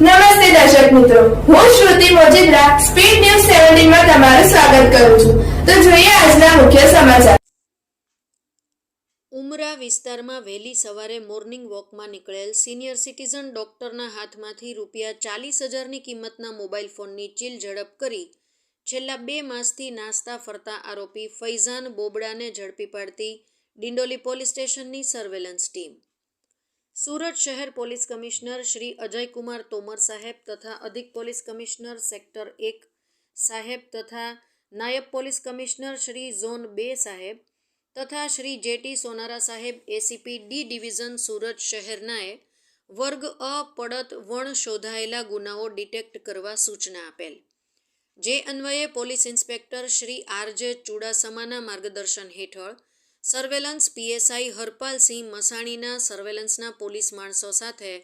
નમસ્તે દર્શક મિત્રો. હું શ્રુતિ મોજીદ્રા સ્પીડ ન્યૂઝ સેવન્ટીનમાં તમારું સ્વાગત કરું છું. તો જોઈએ આજના મુખ્ય સમાચાર. ઉમરા વિસ્તારમાં વહેલી સવારે મોર્નિંગ વોકમાં નીકળેલ સિનિયર સિટીઝન ડોક્ટરના હાથમાંથી રૂપિયા ચાલીસ હજારની કિંમતના મોબાઈલ ફોનની ચીલ ઝડપ કરી. છેલ્લા બે માસથી નાસ્તા ફરતા આરોપી ફૈઝાન બોબડાને ઝડપી પાડતી ડિંડોલી પોલીસ સ્ટેશનની સર્વેલન્સ ટીમ. સુરત શહેર પોલીસ કમિશનર શ્રી અજયકુમાર તોમર સાહેબ તથા અધિક પોલીસ કમિશનર સેક્ટર એક સાહેબ તથા નાયબ પોલીસ કમિશનર શ્રી ઝોન બે સાહેબ તથા શ્રી જેટી સોનારા સાહેબ એસીપી ડી ડિવિઝન સુરત શહેરનાએ વર્ગ અ પડત વણ શોધાયેલા ગુનાઓ ડિટેક્ટ કરવા સૂચના આપેલ. જે અન્વયે પોલીસ ઇન્સ્પેક્ટર શ્રી આરજે ચુડાસમાના માર્ગદર્શન હેઠળ સર્વેલન્સ પીએસઆઈ હરપાલસિંહ મસાણીના સર્વેલન્સના પોલીસ માણસો સાથે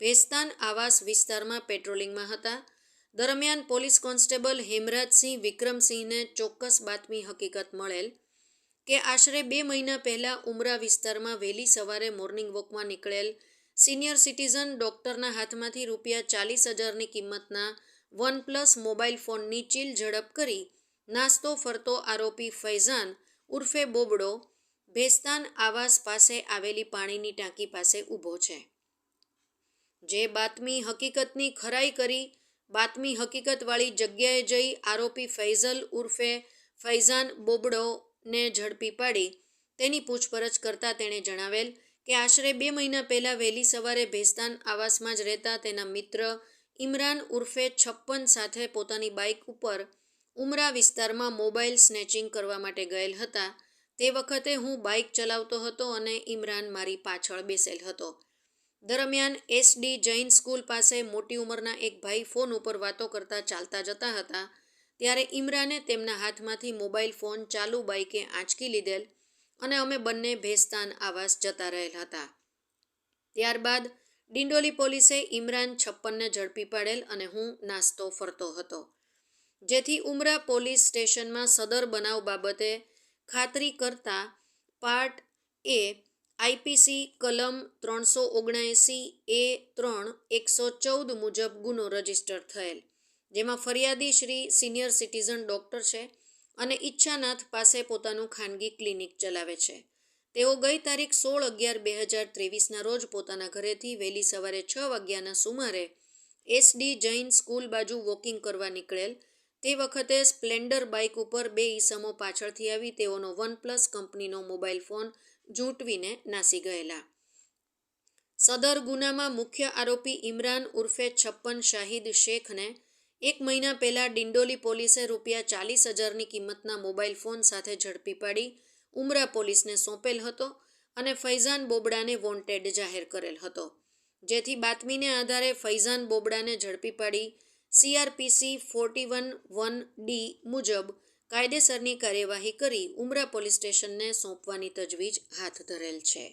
ભેસ્તાન આવાસ વિસ્તારમાં પેટ્રોલિંગમાં હતા. દરમિયાન પોલીસ કોન્સ્ટેબલ હેમરાજસિંહ વિક્રમસિંહને ચોક્કસ બાતમી હકીકત મળેલ કે આશરે બે મહિના પહેલાં ઉમરા વિસ્તારમાં વહેલી સવારે મોર્નિંગ વોકમાં નીકળેલ સિનિયર સિટીઝન ડૉક્ટરના હાથમાંથી રૂપિયા ચાલીસ હજારની કિંમતના વન પ્લસ મોબાઈલ ફોનની ચીલ ઝડપ કરી નાસ્તો ફરતો આરોપી ફૈઝાન ઉર્ફે બોબડો ભેસ્તાન આવાસ પાસે આવેલી પાણીની ટાંકી પાસે ઊભો છે. જે બાતમી હકીકતની ખરાઈ કરી, બાતમી હકીકતવાળી જગ્યાએ જઈ આરોપી ફૈઝલ ઉર્ફે ફૈઝાન બોબડોને ઝડપી પાડી. તેની પૂછપરછ કરતાં તેણે જણાવેલ કે આશરે બે મહિના પહેલાં વહેલી સવારે ભેસ્તાન આવાસમાં જ રહેતા તેના મિત્ર ઇમરાન ઉર્ફે છપ્પન સાથે પોતાની બાઇક ઉપર ઉમરા વિસ્તારમાં મોબાઈલ સ્નેચિંગ કરવા માટે ગયેલ હતા. તે વખતે હું બાઇક ચલાવતો હતો અને ઇમરાન મારી પાછળ બેસેલ હતો. દરમિયાન એસડી જૈન સ્કૂલ પાસે મોટી ઉંમરના એક ભાઈ ફોન ઉપર વાતો કરતા ચાલતા જતા હતા. ત્યારે ઇમરાને તેમના હાથમાંથી મોબાઈલ ફોન ચાલુ બાઈકે આંચકી લીધેલ અને અમે બંને ભેસ્તાન આવાસ જતા રહેલ હતા. ત્યારબાદ ડિંડોલી પોલીસે ઇમરાન છપ્પનને ઝડપી પાડેલ અને હું નાસ્તો ફરતો હતો. જેથી ઉમરા પોલીસ સ્ટેશનમાં સદર બનાવ બાબતે ખાતરી કરતા પાર્ટ એ આઈપીસી કલમ ત્રણસો ઓગણએંસી એ ત્રણ એકસો ચૌદ મુજબ ગુનો રજિસ્ટર થયેલ, જેમાં ફરિયાદી શ્રી સિનિયર સિટીઝન ડૉક્ટર છે અને ઈચ્છાનાથ પાસે પોતાનું ખાનગી ક્લિનિક ચલાવે છે. તેઓ ગઈ તારીખ સોળ અગિયાર બે હજાર ત્રેવીસના રોજ પોતાના ઘરેથી વહેલી સવારે છ વાગ્યાના સુમારે એસડી જૈન સ્કૂલ બાજુ વોકિંગ કરવા નીકળેલ તે વખતે સ્પ્લેન્ડર બાઇક ઉપર બે ઈસમો પાછળથી આવી. તેઓનો વન પ્લસ કંપનીનો મોબાઈલ ફોન ઝૂંટવીને નાસી ગયેલા. સદર ગુનામાં મુખ્ય આરોપી ઇમરાન ઉર્ફે છપ્પન શાહિદ શેખને એક મહિના પહેલાં ડિંડોલી પોલીસે રૂપિયા ચાલીસ હજારની કિંમતના મોબાઈલ ફોન સાથે ઝડપી પાડી, ઉમરા પોલીસને સોંપેલ હતો અને ફૈઝાન બોબડાને વોન્ટેડ જાહેર કરેલ હતો. જેથી બાતમીને આધારે ફૈઝાન બોબડાને ઝડપી પાડી CrPC forty one one D મુજબ કાયદેસરની કાર્યવાહી કરી ઉમરા પોલીસ સ્ટેશનને સોંપવાની તજવીજ હાથ ધરેલ છે.